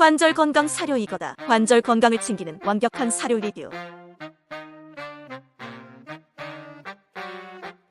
관절 건강 사료 이거다. 관절 건강을 챙기는 완벽한 사료 리뷰.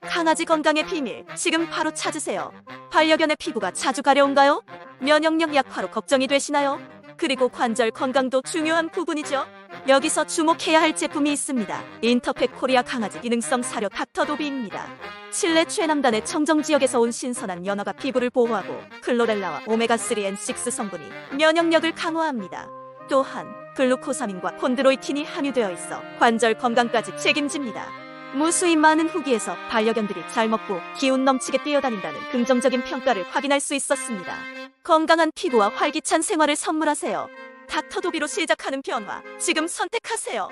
강아지 건강의 비밀 지금 바로 찾으세요. 반려견의 피부가 자주 가려운가요? 면역력 약화로 걱정이 되시나요? 그리고 관절 건강도 중요한 부분이죠. 여기서 주목해야 할 제품이 있습니다. 인터팩 코리아 강아지 기능성 사료 닥터도비입니다. 실내 최남단의 청정 지역에서 온 신선한 연어가 피부를 보호하고 클로렐라와 오메가3 N6 성분이 면역력을 강화합니다. 또한 글루코사민과 콘드로이틴이 함유되어 있어 관절 건강까지 책임집니다. 무수히 많은 후기에서 반려견들이 잘 먹고 기운 넘치게 뛰어다닌다는 긍정적인 평가를 확인할 수 있었습니다. 건강한 피부와 활기찬 생활을 선물하세요. 닥터도비로 시작하는 변화, 지금 선택하세요.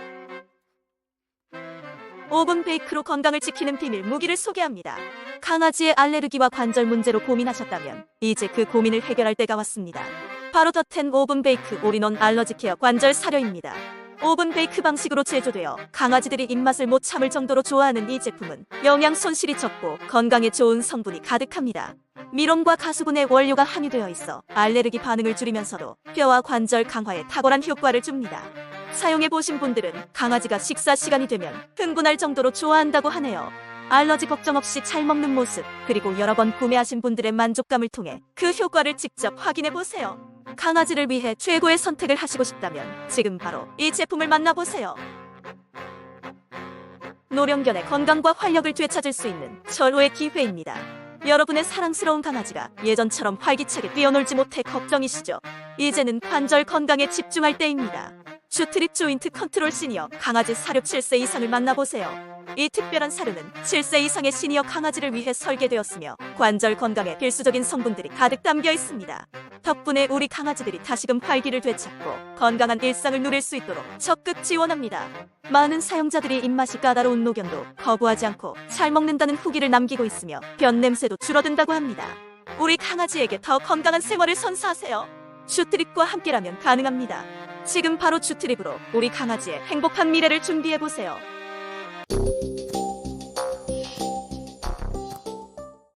오븐 베이크로 건강을 지키는 비밀 무기를 소개합니다. 강아지의 알레르기와 관절 문제로 고민하셨다면 이제 그 고민을 해결할 때가 왔습니다. 바로 더텐 오븐 베이크 올인원 알러지 케어 관절 사료입니다. 오븐 베이크 방식으로 제조되어 강아지들이 입맛을 못 참을 정도로 좋아하는 이 제품은 영양 손실이 적고 건강에 좋은 성분이 가득합니다. 미론과 가수분의 원료가 함유되어 있어 알레르기 반응을 줄이면서도 뼈와 관절 강화에 탁월한 효과를 줍니다. 사용해 보신 분들은 강아지가 식사 시간이 되면 흥분할 정도로 좋아한다고 하네요. 알러지 걱정 없이 잘 먹는 모습, 그리고 여러 번 구매하신 분들의 만족감을 통해 그 효과를 직접 확인해 보세요. 강아지를 위해 최고의 선택을 하시고 싶다면 지금 바로 이 제품을 만나보세요. 노령견의 건강과 활력을 되찾을 수 있는 절호의 기회입니다. 여러분의 사랑스러운 강아지가 예전처럼 활기차게 뛰어놀지 못해 걱정이시죠? 이제는 관절 건강에 집중할 때입니다. 슈트립 조인트 컨트롤 시니어 강아지 사료 7세 이상을 만나보세요. 이 특별한 사료는 7세 이상의 시니어 강아지를 위해 설계되었으며 관절 건강에 필수적인 성분들이 가득 담겨 있습니다. 덕분에 우리 강아지들이 다시금 활기를 되찾고 건강한 일상을 누릴 수 있도록 적극 지원합니다. 많은 사용자들이 입맛이 까다로운 노견도 거부하지 않고 잘 먹는다는 후기를 남기고 있으며 변 냄새도 줄어든다고 합니다. 우리 강아지에게 더 건강한 생활을 선사하세요. 슈트립과 함께라면 가능합니다. 지금 바로 슈트립으로 우리 강아지의 행복한 미래를 준비해 보세요.